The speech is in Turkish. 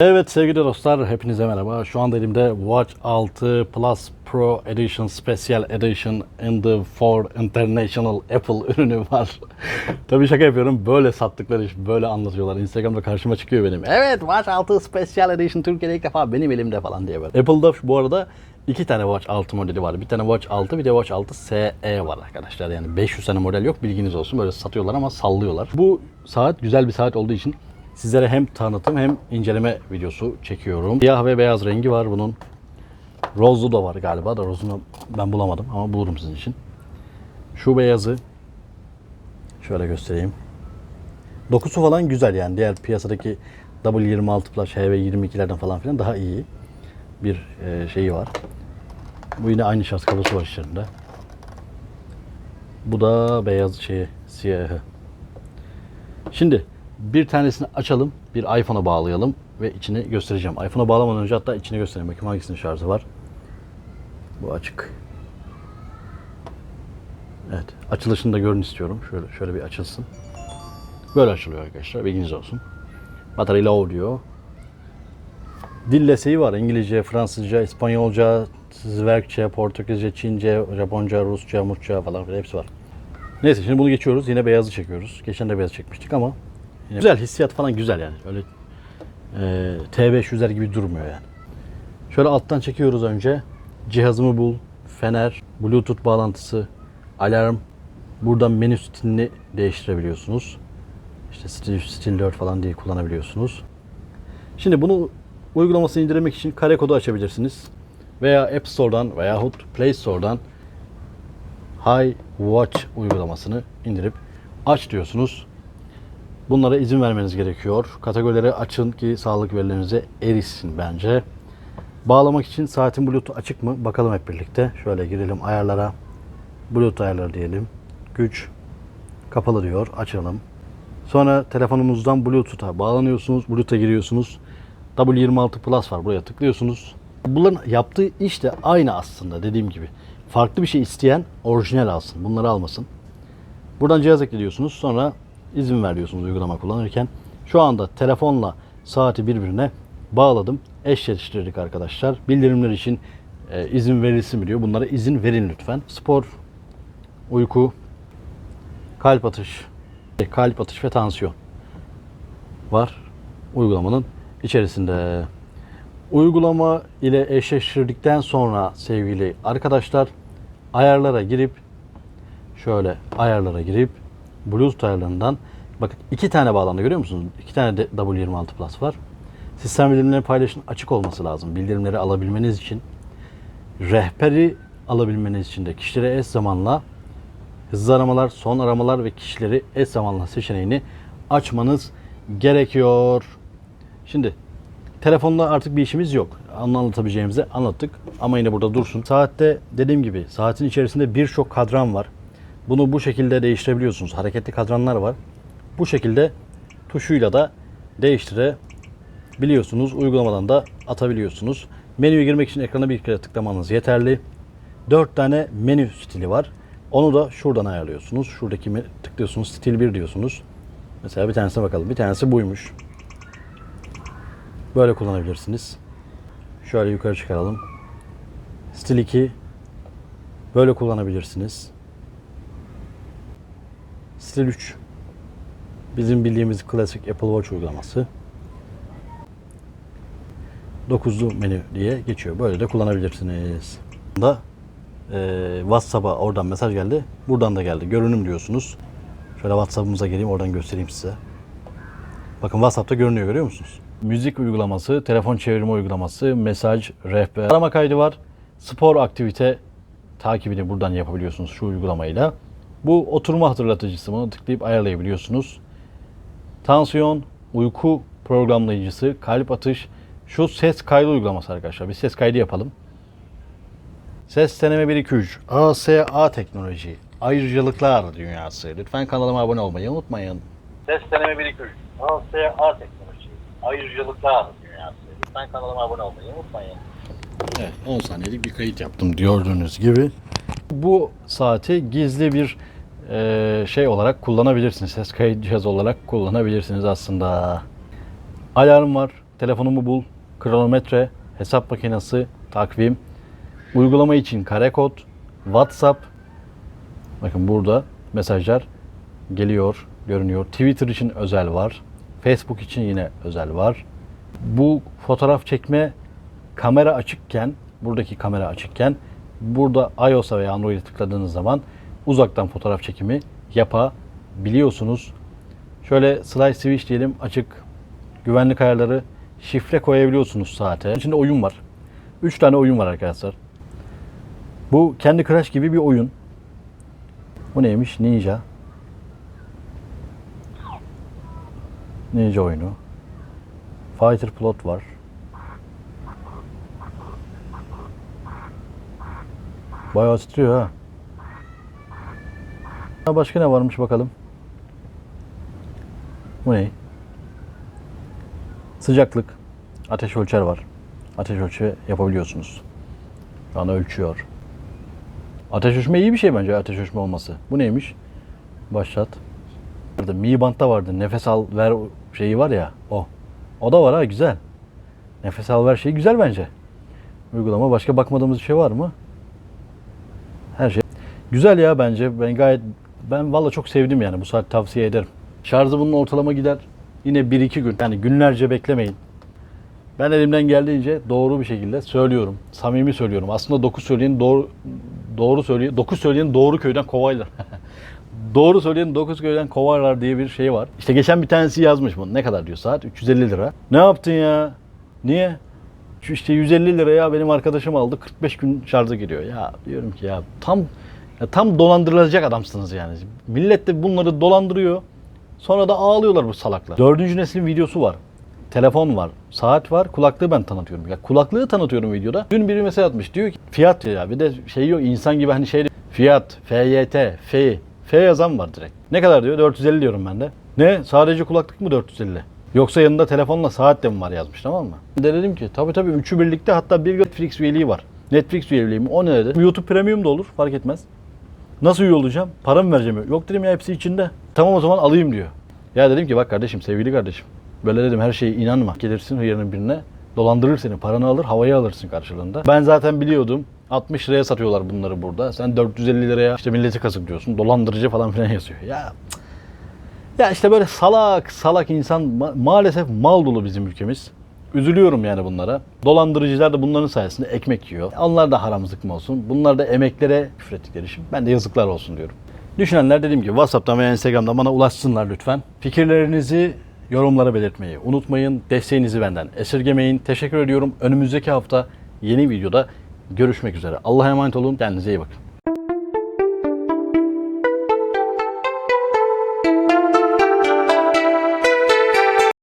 Evet sevgili dostlar hepinize merhaba. Şu anda elimde Watch 6 Plus Pro Edition Special Edition in the for International Apple ürünü var. Tabii şaka yapıyorum. Böyle sattıkları iş, böyle anlatıyorlar. Instagram'da karşıma çıkıyor benim. Evet Watch 6 Special Edition Türkiye'de ilk defa benim elimde falan diye böyle. Apple'da bu arada iki tane Watch 6 modeli var. Bir tane Watch 6 bir de Watch 6 SE var arkadaşlar. Yani 500 tane model yok bilginiz olsun. Böyle satıyorlar ama sallıyorlar. Bu saat güzel bir saat olduğu için Sizlere hem tanıtım hem inceleme videosu çekiyorum. Siyah ve beyaz rengi var bunun. Rose'lu da var galiba da rose'unu ben bulamadım ama bulurum sizin için. Şu beyazı şöyle göstereyim. Dokusu falan güzel yani diğer piyasadaki W26 Plus HV22'lerden falan filan daha iyi bir e, şeyi var. Bu yine aynı şarj kablosu var içerisinde. Bu da beyaz şeyi, siyahı. Şimdi bir tanesini açalım, bir iPhone'a bağlayalım ve içini göstereceğim. iPhone'a bağlamadan önce hatta içini göstereyim. Bakayım hangisinin şarjı var. Bu açık. Evet, açılışını da görün istiyorum. Şöyle şöyle bir açılsın. Böyle açılıyor arkadaşlar. Bilginiz olsun. Batarya low diyor. Dil desteği var. İngilizce, Fransızca, İspanyolca, Zverkçe, Portekizce, Çince, Japonca, Rusça, Murça falan filan hepsi var. Neyse şimdi bunu geçiyoruz. Yine beyazı çekiyoruz. Geçen de beyaz çekmiştik ama yine güzel hissiyat falan güzel yani. Öyle e, T500'ler gibi durmuyor yani. Şöyle alttan çekiyoruz önce. Cihazımı bul, fener, bluetooth bağlantısı, alarm. Buradan menü stilini değiştirebiliyorsunuz. İşte stil, stil 4 falan diye kullanabiliyorsunuz. Şimdi bunu uygulamasını indirmek için kare kodu açabilirsiniz. Veya App Store'dan veyahut Play Store'dan Hi Watch uygulamasını indirip aç diyorsunuz. Bunlara izin vermeniz gerekiyor. Kategorileri açın ki sağlık verilerinize erişsin bence. Bağlamak için saatin Bluetooth açık mı? Bakalım hep birlikte. Şöyle girelim ayarlara. Bluetooth ayarları diyelim. Güç kapalı diyor. Açalım. Sonra telefonumuzdan Bluetooth'a bağlanıyorsunuz. Bluetooth'a giriyorsunuz. W26 Plus var. Buraya tıklıyorsunuz. Bunların yaptığı iş de aynı aslında dediğim gibi. Farklı bir şey isteyen orijinal alsın. Bunları almasın. Buradan cihaz ekliyorsunuz. Sonra izin veriyorsunuz uygulama kullanırken. Şu anda telefonla saati birbirine bağladım. Eşleştirdik arkadaşlar. Bildirimler için e, izin verilsin mi diyor. Bunlara izin verin lütfen. Spor, uyku, kalp atış, kalp atış ve tansiyon var uygulamanın içerisinde. Uygulama ile eşleştirdikten sonra sevgili arkadaşlar ayarlara girip şöyle ayarlara girip Bluetooth ayarlarından bakın iki tane bağlantı görüyor musunuz? İki tane de W26 Plus var. Sistem bildirimleri paylaşın açık olması lazım. Bildirimleri alabilmeniz için rehberi alabilmeniz için de kişilere eş zamanla hızlı aramalar, son aramalar ve kişileri eş zamanla seçeneğini açmanız gerekiyor. Şimdi telefonla artık bir işimiz yok. Anlatabileceğimizi anlattık ama yine burada dursun. Saatte dediğim gibi saatin içerisinde birçok kadran var. Bunu bu şekilde değiştirebiliyorsunuz. Hareketli kadranlar var. Bu şekilde tuşuyla da değiştirebiliyorsunuz. Uygulamadan da atabiliyorsunuz. Menüye girmek için ekrana bir kere tıklamanız yeterli. 4 tane menü stili var. Onu da şuradan ayarlıyorsunuz. Şuradaki tıklıyorsunuz. Stil 1 diyorsunuz. Mesela bir tanesine bakalım. Bir tanesi buymuş. Böyle kullanabilirsiniz. Şöyle yukarı çıkaralım. Stil 2 böyle kullanabilirsiniz. Stil 3 bizim bildiğimiz klasik Apple Watch uygulaması. 9'lu menü diye geçiyor. Böyle de kullanabilirsiniz. Da e, WhatsApp'a oradan mesaj geldi. Buradan da geldi. Görünüm diyorsunuz. Şöyle WhatsApp'ımıza geleyim oradan göstereyim size. Bakın WhatsApp'ta görünüyor görüyor musunuz? Müzik uygulaması, telefon çevirme uygulaması, mesaj, rehber, arama kaydı var. Spor aktivite takibini buradan yapabiliyorsunuz şu uygulamayla. Bu oturma hatırlatıcısı bunu tıklayıp ayarlayabiliyorsunuz. Tansiyon, uyku programlayıcısı, kalp atış, şu ses kaydı uygulaması arkadaşlar. Bir ses kaydı yapalım. Ses deneme 123. ASA teknoloji. Ayrıcalıklar dünyası. Lütfen kanalıma abone olmayı unutmayın. Ses deneme 1 2 3. ASA teknoloji. Ayrıcalıklar dünyası. Lütfen kanalıma abone olmayı unutmayın. Evet 10 saniyelik bir kayıt yaptım gördüğünüz gibi. Bu saati gizli bir e, şey olarak kullanabilirsiniz. Ses kayıt cihazı olarak kullanabilirsiniz aslında. Alarm var. telefonumu bul, kronometre, hesap makinesi, takvim, uygulama için kare kod, WhatsApp, bakın burada mesajlar geliyor, görünüyor. Twitter için özel var. Facebook için yine özel var. Bu fotoğraf çekme kamera açıkken, buradaki kamera açıkken burada iOS'a veya Android'e tıkladığınız zaman uzaktan fotoğraf çekimi yapabiliyorsunuz. Şöyle slide switch diyelim açık güvenlik ayarları şifre koyabiliyorsunuz saate. İçinde oyun var. 3 tane oyun var arkadaşlar. Bu Candy Crush gibi bir oyun. Bu neymiş? Ninja. Ninja oyunu. Fighter Plot var. Bayağı titriyor ha. Başka ne varmış bakalım. Bu ne? Sıcaklık. Ateş ölçer var. Ateş ölçü yapabiliyorsunuz. Şu an ölçüyor. Ateş ölçme iyi bir şey bence ateş ölçme olması. Bu neymiş? Başlat. Vardı, Mi Band'da vardı. Nefes al ver şeyi var ya o. O da var ha güzel. Nefes al ver şeyi güzel bence. Uygulama başka bakmadığımız şey var mı? Her şey. Güzel ya bence. Ben gayet ben valla çok sevdim yani bu saat tavsiye ederim. Şarjı bunun ortalama gider yine 1-2 gün. Yani günlerce beklemeyin. Ben elimden geldiğince doğru bir şekilde söylüyorum. Samimi söylüyorum. Aslında 9 söyleyen doğru doğru söylüyor. 9 söyleyen doğru köyden kovaylar. doğru söyleyen 9 köyden kovarlar diye bir şey var. İşte geçen bir tanesi yazmış bunu. Ne kadar diyor saat? 350 lira. Ne yaptın ya? Niye? Şu işte 150 liraya benim arkadaşım aldı. 45 gün şarjı giriyor. Ya diyorum ki ya tam ya tam dolandırılacak adamsınız yani. Millet de bunları dolandırıyor. Sonra da ağlıyorlar bu salaklar. Dördüncü neslin videosu var. Telefon var, saat var, kulaklığı ben tanıtıyorum. Ya kulaklığı tanıtıyorum videoda. Dün biri mesaj atmış diyor ki fiyat ya bir de şey yok insan gibi hani şey fiyat, FYT, F, F yazan var direkt. Ne kadar diyor? 450 diyorum ben de. Ne? Sadece kulaklık mı 450? Yoksa yanında telefonla saat de mi var yazmış tamam mı? De dedim ki tabii tabii üçü birlikte hatta bir Netflix üyeliği var. Netflix üyeliği mi? O ne dedi? YouTube Premium da olur fark etmez. Nasıl üye olacağım? Para mı vereceğim? Yok dedim ya hepsi içinde. Tamam o zaman alayım diyor. Ya dedim ki bak kardeşim sevgili kardeşim. Böyle dedim her şeye inanma. Gelirsin hıyarın birine dolandırır seni. Paranı alır havaya alırsın karşılığında. Ben zaten biliyordum. 60 liraya satıyorlar bunları burada. Sen 450 liraya işte milleti kazıklıyorsun. Dolandırıcı falan filan yazıyor. Ya ya işte böyle salak salak insan ma- maalesef mal dolu bizim ülkemiz. Üzülüyorum yani bunlara. Dolandırıcılar da bunların sayesinde ekmek yiyor. Onlar da haramızlık mı olsun? Bunlar da emeklere küfrettikleri için ben de yazıklar olsun diyorum. Düşünenler dediğim gibi WhatsApp'tan veya Instagram'dan bana ulaşsınlar lütfen. Fikirlerinizi yorumlara belirtmeyi unutmayın. Desteğinizi benden esirgemeyin. Teşekkür ediyorum. Önümüzdeki hafta yeni videoda görüşmek üzere. Allah'a emanet olun. Kendinize iyi bakın.